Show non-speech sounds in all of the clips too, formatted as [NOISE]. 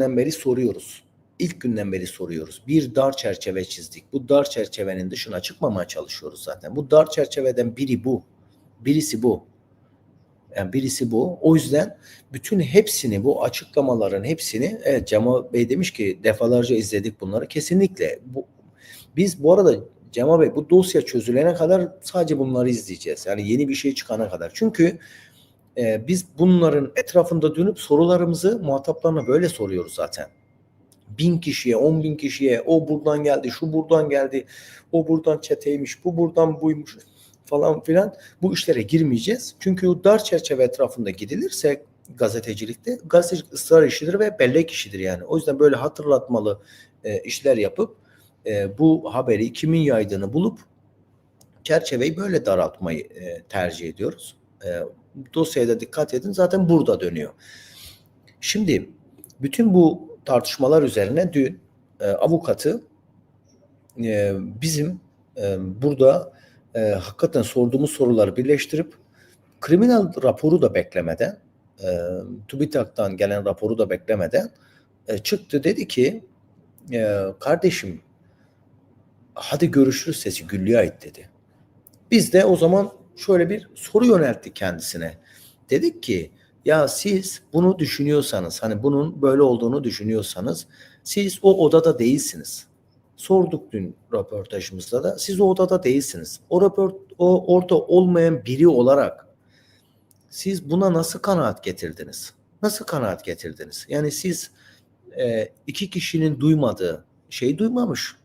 günden beri soruyoruz. İlk günden beri soruyoruz. Bir dar çerçeve çizdik. Bu dar çerçevenin dışına çıkmamaya çalışıyoruz zaten. Bu dar çerçeveden biri bu. Birisi bu. Yani birisi bu. O yüzden bütün hepsini bu açıklamaların hepsini evet Cemal Bey demiş ki defalarca izledik bunları. Kesinlikle bu biz bu arada Cemal Bey bu dosya çözülene kadar sadece bunları izleyeceğiz. Yani yeni bir şey çıkana kadar. Çünkü e, biz bunların etrafında dönüp sorularımızı muhataplarına böyle soruyoruz zaten. Bin kişiye, on bin kişiye o buradan geldi, şu buradan geldi, o buradan çeteymiş, bu buradan buymuş falan filan bu işlere girmeyeceğiz. Çünkü o dar çerçeve etrafında gidilirse gazetecilikte gazetecilik ısrar işidir ve bellek işidir yani. O yüzden böyle hatırlatmalı e, işler yapıp e, bu haberi kimin yaydığını bulup çerçeveyi böyle daraltmayı e, tercih ediyoruz. E, dosyaya da dikkat edin zaten burada dönüyor. Şimdi bütün bu tartışmalar üzerine dün e, avukatı e, bizim e, burada e, hakikaten sorduğumuz soruları birleştirip kriminal raporu da beklemeden e, TÜBİTAK'tan gelen raporu da beklemeden e, çıktı dedi ki e, kardeşim hadi görüşürüz sesi Güllü'ye ait dedi. Biz de o zaman şöyle bir soru yönelttik kendisine. Dedik ki ya siz bunu düşünüyorsanız hani bunun böyle olduğunu düşünüyorsanız siz o odada değilsiniz. Sorduk dün röportajımızda da siz o odada değilsiniz. O, röport, o orada olmayan biri olarak siz buna nasıl kanaat getirdiniz? Nasıl kanaat getirdiniz? Yani siz e, iki kişinin duymadığı şey duymamış.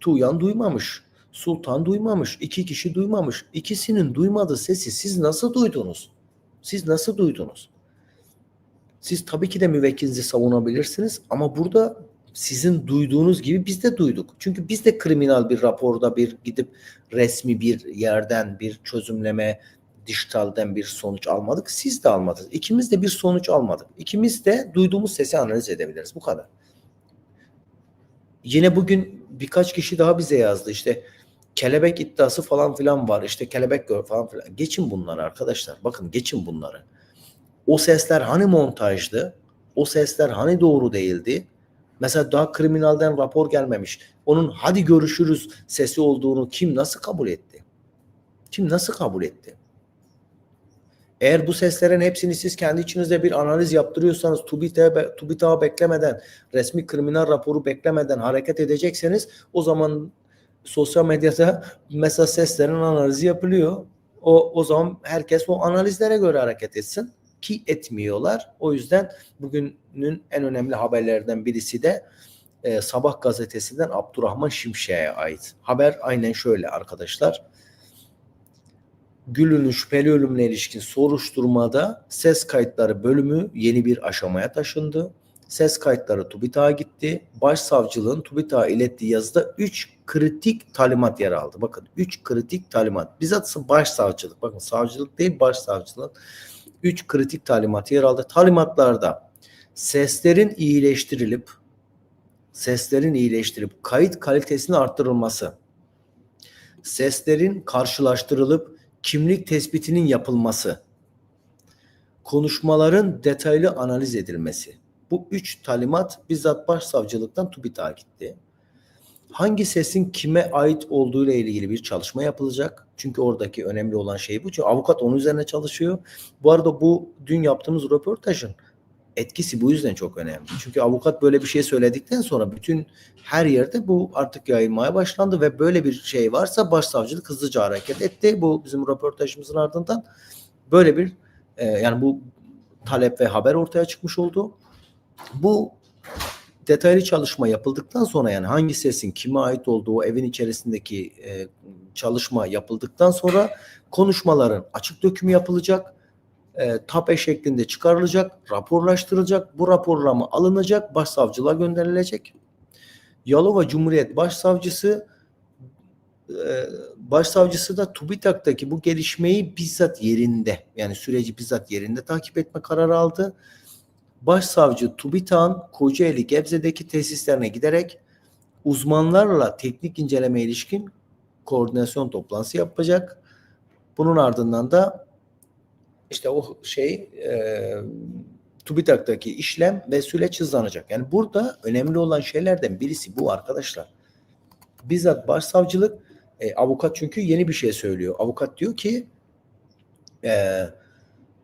Tuğyan duymamış. Sultan duymamış. iki kişi duymamış. İkisinin duymadığı sesi siz nasıl duydunuz? Siz nasıl duydunuz? Siz tabii ki de müvekkilinizi savunabilirsiniz ama burada sizin duyduğunuz gibi biz de duyduk. Çünkü biz de kriminal bir raporda bir gidip resmi bir yerden bir çözümleme, dijitalden bir sonuç almadık. Siz de almadınız. İkimiz de bir sonuç almadık. İkimiz de duyduğumuz sesi analiz edebiliriz. Bu kadar. Yine bugün birkaç kişi daha bize yazdı. İşte kelebek iddiası falan filan var. İşte kelebek gör falan filan. Geçin bunları arkadaşlar. Bakın geçin bunları. O sesler hani montajdı? O sesler hani doğru değildi? Mesela daha kriminalden rapor gelmemiş. Onun hadi görüşürüz sesi olduğunu kim nasıl kabul etti? Kim nasıl kabul etti? Eğer bu seslerin hepsini siz kendi içinizde bir analiz yaptırıyorsanız TÜBİTAK'ı TÜBİTAK beklemeden, resmi kriminal raporu beklemeden hareket edecekseniz o zaman sosyal medyada mesela seslerin analizi yapılıyor. O, o zaman herkes o analizlere göre hareket etsin ki etmiyorlar. O yüzden bugünün en önemli haberlerden birisi de e, Sabah gazetesinden Abdurrahman Şimşek'e ait. Haber aynen şöyle arkadaşlar. Gül'ün şüpheli ölümüne ilişkin soruşturmada ses kayıtları bölümü yeni bir aşamaya taşındı. Ses kayıtları TÜBİTAK'a gitti. Başsavcılığın TÜBİTAK'a ilettiği yazıda 3 kritik talimat yer aldı. Bakın 3 kritik talimat. Bizzat başsavcılık. Bakın savcılık değil başsavcılık. 3 kritik talimat yer aldı. Talimatlarda seslerin iyileştirilip seslerin iyileştirilip kayıt kalitesinin arttırılması, seslerin karşılaştırılıp kimlik tespitinin yapılması, konuşmaların detaylı analiz edilmesi. Bu üç talimat bizzat başsavcılıktan TÜBİTAK'a gitti. Hangi sesin kime ait olduğu ile ilgili bir çalışma yapılacak. Çünkü oradaki önemli olan şey bu. Çünkü avukat onun üzerine çalışıyor. Bu arada bu dün yaptığımız röportajın etkisi bu yüzden çok önemli. Çünkü avukat böyle bir şey söyledikten sonra bütün her yerde bu artık yayılmaya başlandı ve böyle bir şey varsa başsavcılık hızlıca hareket etti. Bu bizim röportajımızın ardından böyle bir e, yani bu talep ve haber ortaya çıkmış oldu. Bu detaylı çalışma yapıldıktan sonra yani hangi sesin kime ait olduğu evin içerisindeki e, çalışma yapıldıktan sonra konuşmaların açık dökümü yapılacak e, tape şeklinde çıkarılacak, raporlaştırılacak. Bu raporlama alınacak, başsavcılığa gönderilecek. Yalova Cumhuriyet Başsavcısı e, başsavcısı da TÜBİTAK'taki bu gelişmeyi bizzat yerinde yani süreci bizzat yerinde takip etme kararı aldı. Başsavcı TÜBİTAK'ın Kocaeli Gebze'deki tesislerine giderek uzmanlarla teknik inceleme ilişkin koordinasyon toplantısı yapacak. Bunun ardından da işte o şey e, TÜBİTAK'taki işlem ve süreç hızlanacak. Yani burada önemli olan şeylerden birisi bu arkadaşlar. Bizzat başsavcılık e, avukat çünkü yeni bir şey söylüyor. Avukat diyor ki e,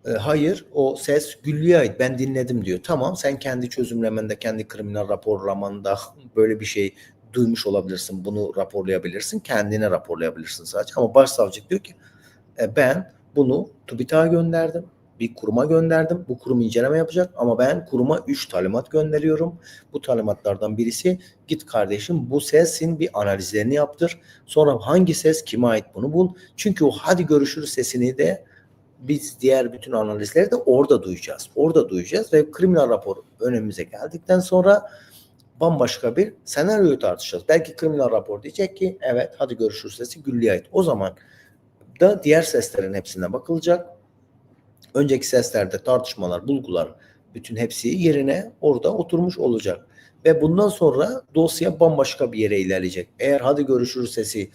e, hayır o ses Güllü'ye ait ben dinledim diyor. Tamam sen kendi çözümlemende kendi kriminal raporlamanda [LAUGHS] böyle bir şey duymuş olabilirsin. Bunu raporlayabilirsin. Kendine raporlayabilirsin sadece. Ama başsavcılık diyor ki e, ben bunu TÜBİTAK'a gönderdim. Bir kuruma gönderdim. Bu kurum inceleme yapacak ama ben kuruma 3 talimat gönderiyorum. Bu talimatlardan birisi git kardeşim bu sesin bir analizlerini yaptır. Sonra hangi ses kime ait bunu bul. Çünkü o hadi görüşürüz sesini de biz diğer bütün analizleri de orada duyacağız. Orada duyacağız ve kriminal rapor önümüze geldikten sonra bambaşka bir senaryoyu tartışacağız. Belki kriminal rapor diyecek ki evet hadi görüşürüz sesi Güllü'ye ait. O zaman da diğer seslerin hepsine bakılacak. Önceki seslerde tartışmalar, bulgular bütün hepsi yerine orada oturmuş olacak. Ve bundan sonra dosya bambaşka bir yere ilerleyecek. Eğer hadi görüşürüz sesi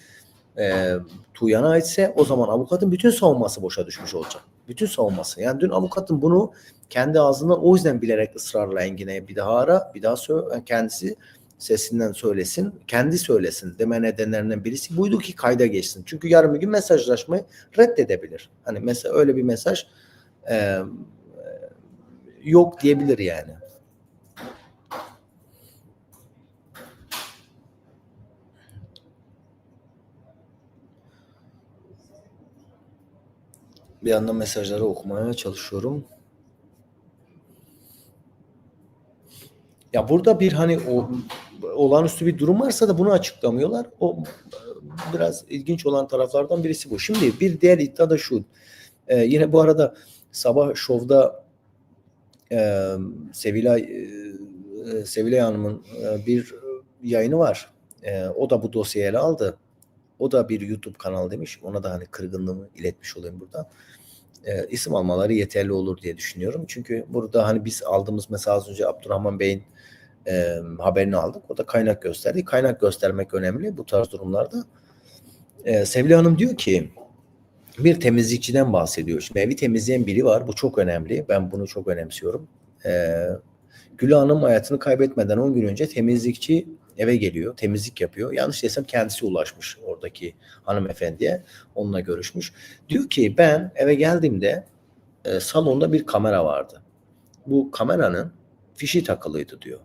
e, Tuğyan'a aitse o zaman avukatın bütün savunması boşa düşmüş olacak. Bütün savunması. Yani dün avukatın bunu kendi ağzından o yüzden bilerek ısrarla Engin'e bir daha ara, bir daha söyle, kendisi sesinden söylesin, kendi söylesin deme nedenlerinden birisi buydu ki kayda geçsin. Çünkü yarın bir gün mesajlaşmayı reddedebilir. Hani mesela öyle bir mesaj e, yok diyebilir yani. Bir yandan mesajları okumaya çalışıyorum. Ya burada bir hani o olağanüstü bir durum varsa da bunu açıklamıyorlar. O biraz ilginç olan taraflardan birisi bu. Şimdi bir diğer iddia da şu. Ee, yine bu arada sabah şovda e, Sevilay e, Sevilay Hanım'ın e, bir yayını var. E, o da bu dosyayı ele aldı. O da bir YouTube kanalı demiş. Ona da hani kırgınlığımı iletmiş olayım burada. E, isim almaları yeterli olur diye düşünüyorum. Çünkü burada hani biz aldığımız mesela az önce Abdurrahman Bey'in e, haberini aldık. O da kaynak gösterdi. Kaynak göstermek önemli bu tarz durumlarda. E, Sevil Hanım diyor ki bir temizlikçiden bahsediyor. Şimdi evi temizleyen biri var. Bu çok önemli. Ben bunu çok önemsiyorum. E, Gül Hanım hayatını kaybetmeden 10 gün önce temizlikçi eve geliyor. Temizlik yapıyor. Yanlış desem kendisi ulaşmış oradaki hanımefendiye. Onunla görüşmüş. Diyor ki ben eve geldiğimde e, salonda bir kamera vardı. Bu kameranın fişi takılıydı diyor.